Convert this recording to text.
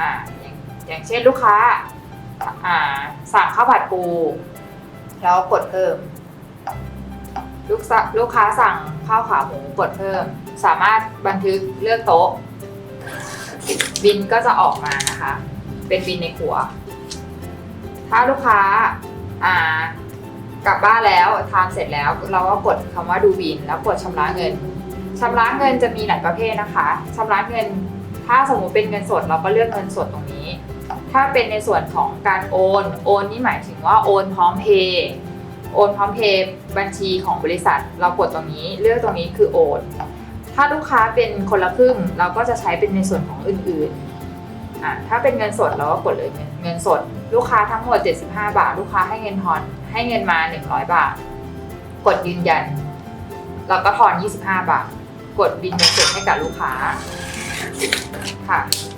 อ่าอย่างอย่างเช่นลูกค้าอ่าสั่งข้าวผัดปู แล้วกดเพิ่ม ลูกลูกค้าสั่งข้าวขาหมูกดเพิ่ม สามารถบันทึกเลือกโต๊ะ บินก็จะออกมานะคะ เป็นบินในครัว ถ้าลูกค้าอ่ากลับบ้านแล้วทานเสร็จแล้วเราก็กดคำว่าดูบิน แล้วกดชำระเงินชำระเงินจะมีหลายประเภทนะคะชำระเงิน ถ้าสมมุติเป็นเงินสดเราก็เลือกเงินสดตรงนี้ ถ้าเป็นในส่วนของการโอน โอนนี่หมายถึงว่าโอนพร้อมเพย์โอนพร้อมเพย์บัญชีของบริษัท เรากดตรงนี้เลือกตรงนี้คือโอนถ้าลูกค้าเป็นคนละครึ่งเราก็จะใช้เป็นในส่วนของอื่นๆอะถ้าเป็นเงินสดเราก็กดเลยเงินเงินสด ลูกค้าทั้งหมด 75 บาท ลูกค้าให้เงินทอนให้เงินมา 100 บาท กดยืนยัน เราก็ทอน 25 บาท กดบินเงินสดให้กับลูกค้า ค่ะ